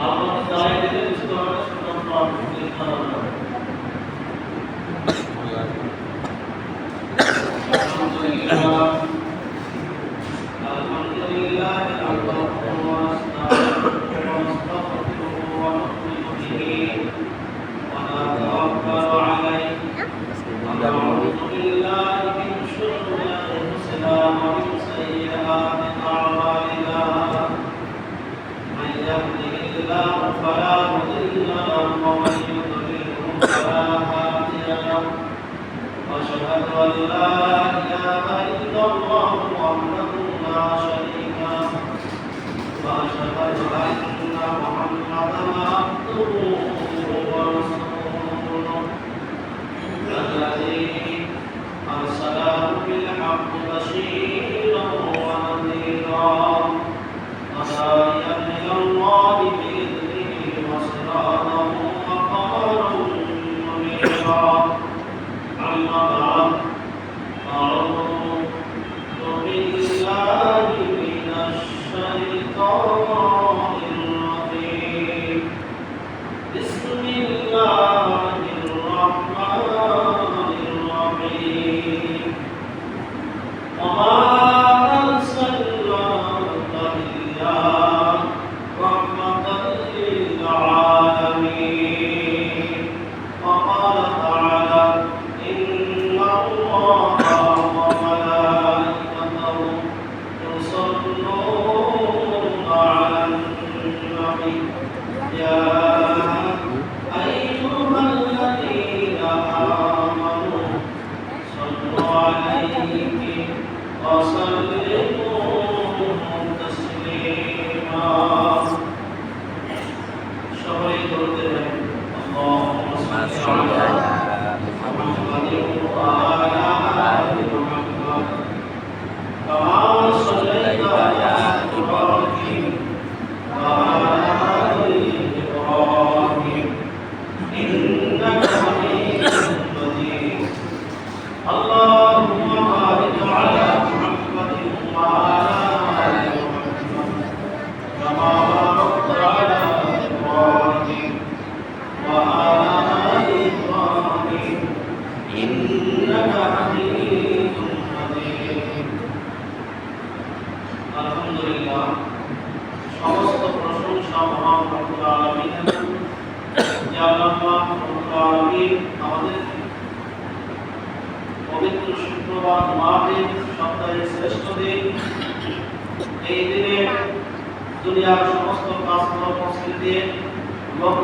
Allah'ın dair edilmiş doğru sınırlar, sınırlar, الله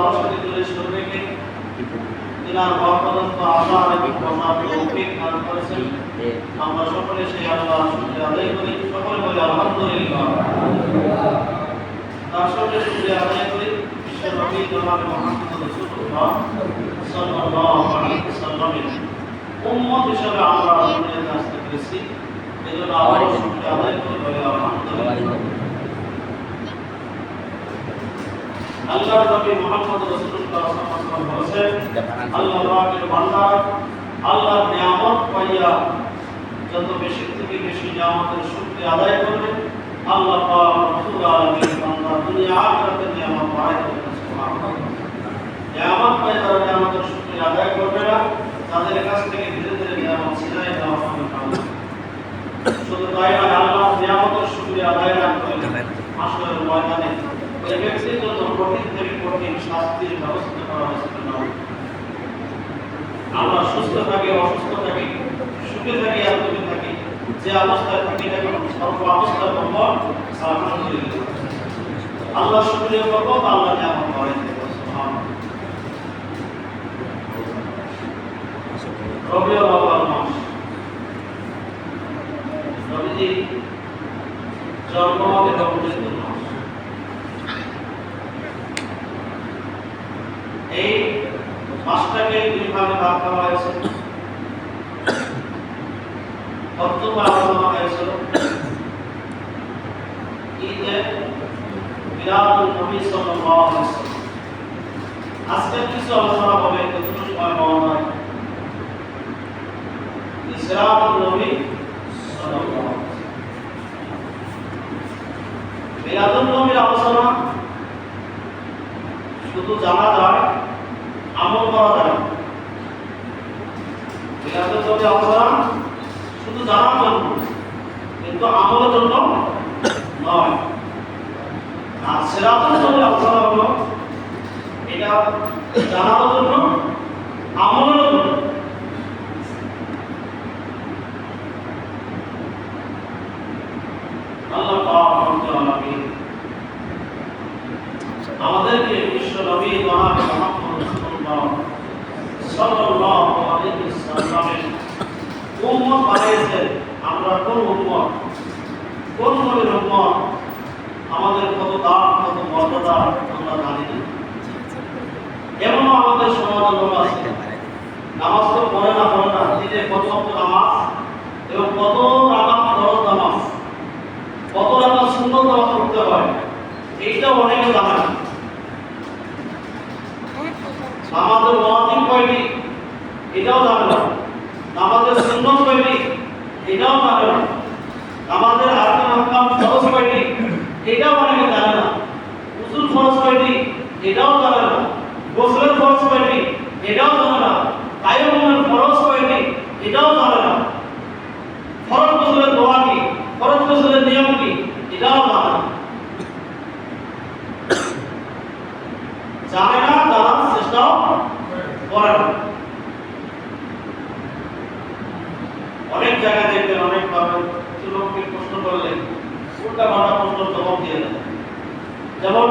লালসাকে তুলে সরবেকে তিনার ভক্তদত্ত আশা এবং কর্মার তৌফিক দান করেছেন আমরা সকলে সেই আল্লাহ শুকরিয়া আদায় করি সকলে বলি আলহামদুলিল্লাহ তার সঙ্গে শুক্রিয়া আদায় করি বিশ্ব নবী জনাব মুহাম্মদ রাসূলুল্লাহ সাল্লাল্লাহু আলাইহি ওয়াসাল্লামের উম্মত হিসেবে আমরা দুনিয়াতে আসতে পেরেছি এজন্য আবার শুক্রিয়া আদায় করি আলহামদুলিল্লাহ আল্লাহর নবী মুহাম্মদ রাসূলুল্লাহ সাল্লাল্লাহু আলাইহি আল্লাহ পাকের বান্দা আল্লাহর নিয়ামত পাইয়া যত বেশি থেকে বেশি নিয়ামতের শুকরিয়া আদায় করবে আল্লাহ পাক রব্বুল আলামিন বান্দা দুনিয়া আখিরাতের নিয়ামত দেবেন সুবহানাল্লাহ। নিয়ামত পাই তারা নিয়ামতের শুকরিয়া আদায় করবে না তাদের কাছ থেকে ধীরে ধীরে নিয়ামত ছিনাই দেওয়া হবে শুধু তাই নয় আল্লাহ নিয়ামতের শুকরিয়া আদায় না করলে আসলে ময়দানে আমরা সুস্থ থাকি, অসুস্থ থাকি, সুখে থাকি আর দুঃখে থাকি, যে অবস্থায় থাকি না সর্ব করব আলহামদুলিল্লাহ। আল্লাহ শুক্রিয়া করব, আল্লাহ মাস নবীজি জন্ম হবে রবিউল মাস এই দুই ভাগে ভাগ করা হয়েছে। আজকে কিছু আলোচনা হবে সময় নবীর আলোচনা শুধু জানা যায় নবীর শুধু জানার জন্য কিন্তু আমলের জন্য নয় আর সেরাতের জন্য আলোচনা হলো এটা জানার জন্য আমলের জন্য আমাদেরকে বিশ্ব নবী রাসূলুল্লাহ আমরা কোন উম্মত? কোন নবীর আমাদের কত দাম, কত মর্যাদা আমরা জানি এমনও আমাদের সমাজ লোক আছে নামাজ তো পড়ে না পড়ে না দিনে কত অক্ত নামাজ এবং কত রাকাত ফরজ নামাজ কত রাকাত সুন্দর নামাজ পড়তে হয় এইটা অনেকে জানে না আমাদের ওয়াজিব কয়টি এটাও জানে না আমাদের সুন্নত কয়টি এটাও জানে না আমাদের আরকান আহকাম ফরজ কয়টি এটাও অনেকে জানে না উসুল ফরজ কয়টি এটাও জানে না গোসলের ফরজ কয়টি এটাও জানে না তায়াম্মুমের ফরজ কয়টি এটাও জানে না। ফরজ গোসলের দোয়া কি, ফরজ গোসলের নিয়ম কি, এটাও জানে না। জানে না, জানার চেষ্টাও করে না। অনেক জায়গায় দেখবেন, অনেক ভাবে লোককে প্রশ্ন করলে উল্টা পাল্টা প্রশ্ন জবাব দিয়ে দেয়। যেমন,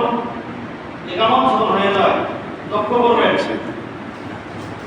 একামত যখন হয়ে যায়, লক্ষ্য করবেন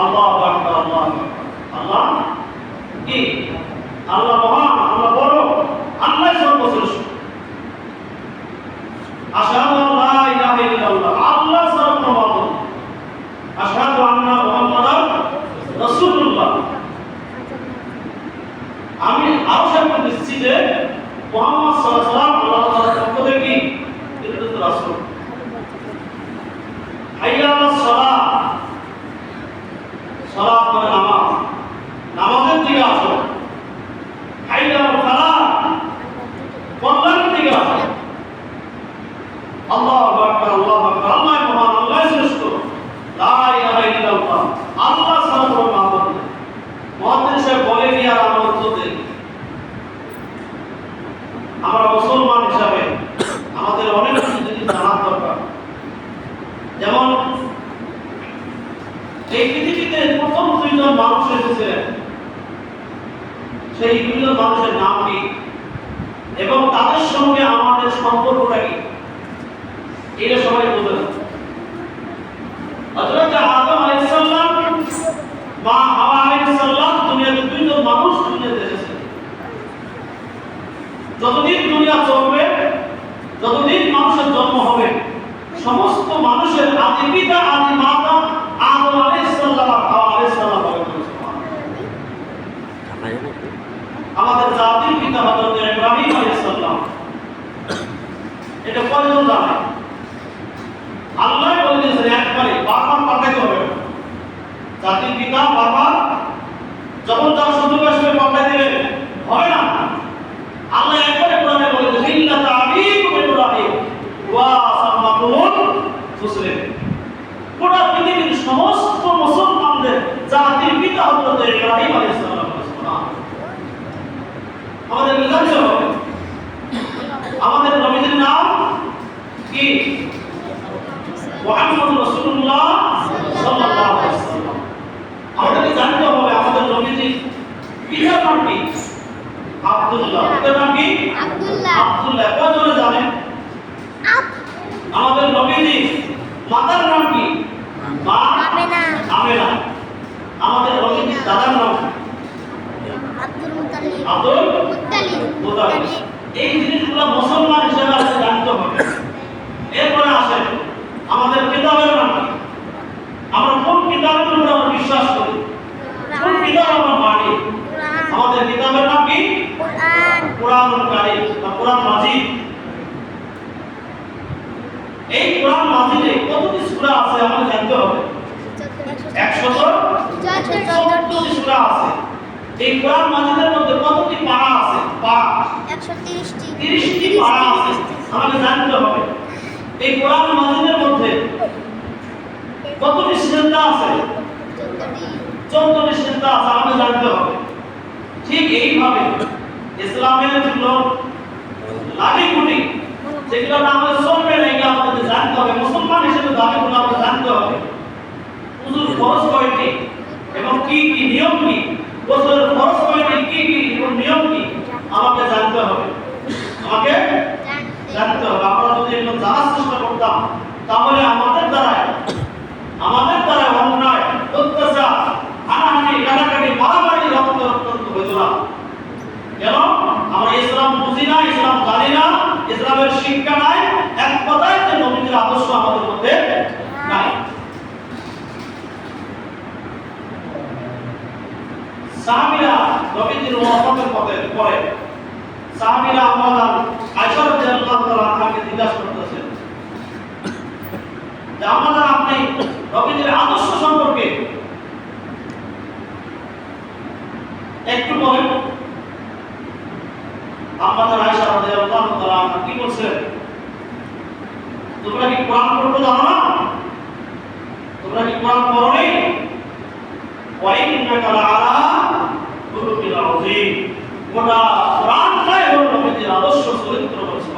আল্লাহ আল্লাহ আল্লাহ? কি? আল্লাহ মহান আল্লাহ বড়। আল্লাহ সর্বশ্রেষ্ঠ। আশহাদু আল্লা ইলাহা ইল্লাল্লাহ আল্লাহ ছাড়া কোনো মাবুদ নেই। আশহাদু আন্না মুহাম্মাদান রাসূলুল্লাহ আমি আরও সাক্ষ্য দিচ্ছি যে মুহাম্মদ সাল্লাল্লাহু আলাইহি ওয়াসাল্লাম আল্লাহ তাআলার পক্ষ থেকে প্রেরিত রাসূল হাইয়া আলাস সালাহ সালাত মানে নামাজ নামাজের দিকে আসো হাইয়া আল ফালাহ কল্যাণের দিকে আসো আল্লাহ আকবার আল্লাহ আকবার আল্লাহ মহান আল্লাহ শ্রেষ্ঠ লা ইলাহা ইল্লাল্লাহ আল্লাহ ছাড়া কোনো মাবুদ নেই মুহাদ্দিস সাহেব বলে কি আর আমরা উত্তর দেই আমরা মুসলমান হিসাবে আমাদের অনেক কিছু জিনিস জানার দরকার যেমন এই পৃথিবীতে প্রথম দুইজন মানুষ এসেছিলেন সেই দুইজন মানুষের নাম কি? এবং তাদের সঙ্গে আমাদের সম্পর্কটা কি? এটা সবাই বোঝে না আদম আলাইহিস সালাম হাওয়া আলাইহিস দুনিয়াতে দুইজন মানুষ দুনিয়াতে এসেছে। যতদিন দুনিয়া চলবে, যতদিন মানুষের জন্ম হবে, সমস্ত মানুষের আদি পিতা, আদি মাতা আদম আলাইহিস সালাম আর হাওয়া আলাইহিস সালাম বলে আমাদের জাতির পিতা হজরত ইব্রাহিম আলাইহিস সালাম এটা কয়জন জানে আল্লাহ বলে দিয়েছেন, একবারে বারবার পাঠাইতে হবে। জাতির পিতা বারবার যখন তার সুযোগ আসবে পাঠাই দিবে হবে না আল্লাহ একবারে কোরআনে বলে দিয়েছেন ইল্লাতা আবিকুম ইব্রাহিম ওয়া সামাকুমুল মুসলিম গোটা পৃথিবীর সমস্ত মুসলমানদের জাতির পিতা হযরত ইব্রাহিম আলাইহিস সালাম আমাদের জানতে হবে আমাদের নবীদের নাম কি মুহাম্মদ আমাদেরকে জানতে হবে আমাদের নবীজি পিতার নাম কি আব্দুল্লাহ। পিতার নাম কি আব্দুল্লাহ। আব্দুল্লাহ। কজনে জানেন? আব্দুল্লাহ মাতার নাম কি? মা। আমেনা। আমেনা। আমাদের নবীজির দাদার নাম কি? আব্দুল মুতালিব। আব্দুল মুতালিব। মুতালিব। এই জিনিসগুলো মুসলমান হিসেবে আমাদের জানতে হবে এরপরে আসে আমাদের কিতাবের নাম কি? আমরা কোন কিতাবের উপর আমরা বিশ্বাস করি কোন কিতাব আমরা মানি কোরআন আমাদের কিতাবের নাম কি কোরআন কোরআনুল কারীম বা কোরআন মাজিদ। এই কোরআন মাজিদে কতটি সূরা আছে আমাদের জানতে হবে? সূরা আছে। এই কোরআন মাজিদের মধ্যে কতটি পারা আছে? পারা। আছে। আমাকে জানতে হবে। এই কোরআন মাজিদের মধ্যে কতটি সিজদা আছে? সিজদা আছে আমাকে জানতে হবে। ঠিক এইভাবে ইসলামের যেগুলো লাঠি গুলি যেগুলো না আমাদের চলবে না আমাদের জানতে হবে। মুসলমান হিসেবে দাবিগুলো আমরা জানতে হবে। উজুর ফরজ কয়টি? এবং কি কি নিয়ম কি? বছরের ফরজ কয়টি? কি কি এবং নিয়ম কি? আমাকে জানতে হবে। আমাকে জানতে হবে। আমরা যদি এগুলো জানার চেষ্টা করতাম, তাহলে আমাদের দ্বারা অন্যায় অত্যাচার হানাহানি কাটাকাটি মারামারি রক্ত রক্তাক্ত হইত না কেন আমরা ইসলাম বুঝি না ইসলাম জানি না ইসলামের শিক্ষা নাই এক কথায় যে আদর্শ আমাদের মধ্যে নাই। সাহাবীরা নবীজির ওয়াফাতের পথে পরে সাহাবীরা আমাদের আয়েশা রাদিয়াল্লাহু তাআলা আনহাকে জিজ্ঞাসা করতেছেন যে, আমাদের আপনি নবীজির আদর্শ সম্পর্কে একটু বলেন। আমাদের আয়েশা রাদিয়াল্লাহু তাআলা কি বলছেন তোমরা কি কোরআন পড়তে জানো না? তোমরা কি কোরআন পড়ো নি ওয়াইন্নাকা লাআলা খুলুকিল আযীম। গোটা কোরআনটাই হলো নবীর আদর্শ চরিত্র বলছে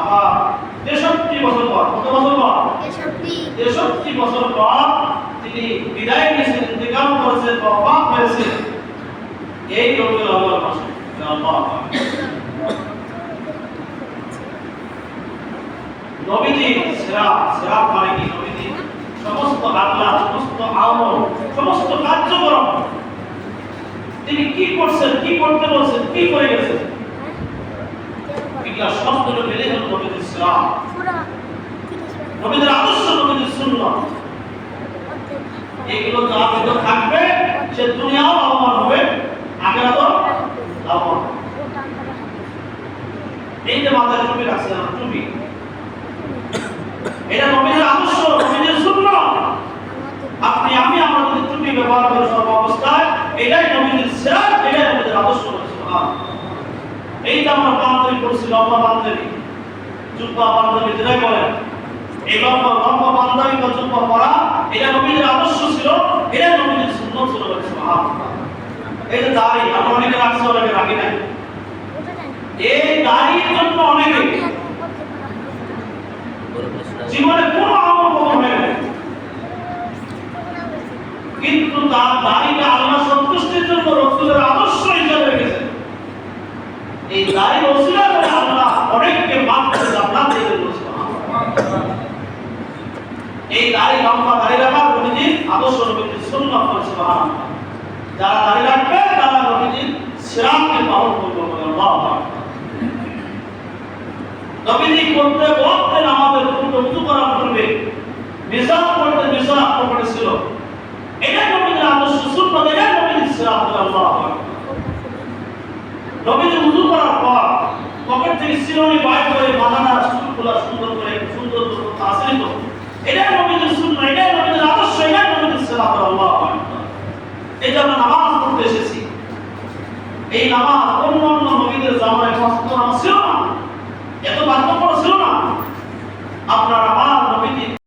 আমার 63 বছর পর কত বছর পর? 63 বছর পর তিনি বিদায় নিয়েছেন ইন্তেকাল করেছেন ওফাত হয়েছেন এই রবিউল আউয়াল মাসে নবীজি সেরা সেরা মানে কি? নবীজি সমস্ত আল্লাহ সমস্ত আমল সমস্ত কার্যক্রম। তিনি কি করছেন কি করতে বলছেন কি করে গেছেন? এগুলা সবগুলো মিলে হল নবীজির সেরা পুরা নবীদের আদর্শ নবীজির সুন্নাহ এগুলো যা ভিতর থাকবে সে দুনিয়াও লাভবান হবে আখেরাতও লাভবান এই যে মাথায় টুপি রাখছে না টুপি এটা নবীদের আদর্শ নবীদের সুন্নাহ আপনি আমি আমরা যদি টুপি ব্যবহার করি সর্ব অবস্থায় এটাই নবীদের সেরা এটাই নবীদের আদর্শ সুবহান এই যে আমরা পাঞ্জাবি পড়ছি লম্বা পাঞ্জাবি বলেন পাঞ্জাবি বা এটা নবীদের আদর্শ ছিল, এটা নবীদের সুন্নাহ ছিল অনেকে রাখছি, অনেকে রাখি নাই। এই জন্য অনেকে জীবনে কোনো আমল কম হয় না কিন্তু তার দাড়িটা আল্লাহ সন্তুষ্টির জন্য রসুলের আদর্শ হিসাবে রেখেছেন এই দাড়ি রসুলা করে আল্লাহ অনেককে মাফ করে জান্নাত দিয়ে দিল এই দাড়ি লম্বা দাড়ি রাখা নবীজির আদর্শ নবীজির সুন্নাত করে সুবহানাল্লাহ যারা দাড়ি রাখবে তারা নবীজির সিরাতকে পালন করবে নবীজি করতে বলতেন আমাদের পূর্বে উঁচু করার পূর্বে মিসাল করতে মিসাল প্রকটে ছিল এটা নবীজির আদর্শ, সুন্নাত এটা নবীজির বলে আল্লাহু নবীজি উযু করার পর পকেট থেকে শিরোনি বাইর করে মাথাটা সুন্দর করে এটা নবীদের সুন্নাহ, এটা নবীদের আদর্শ, এটা নবীদের সিরাত আল্লাহু এই আমরা নামাজ পড়তে এসেছি, এই নামাজ অন্য অন্য নবীদের জামানায় পাঁচ ওয়াক্ত নামাজ ছিল না? এত পার্থক্য ছিল না? আপনার আমার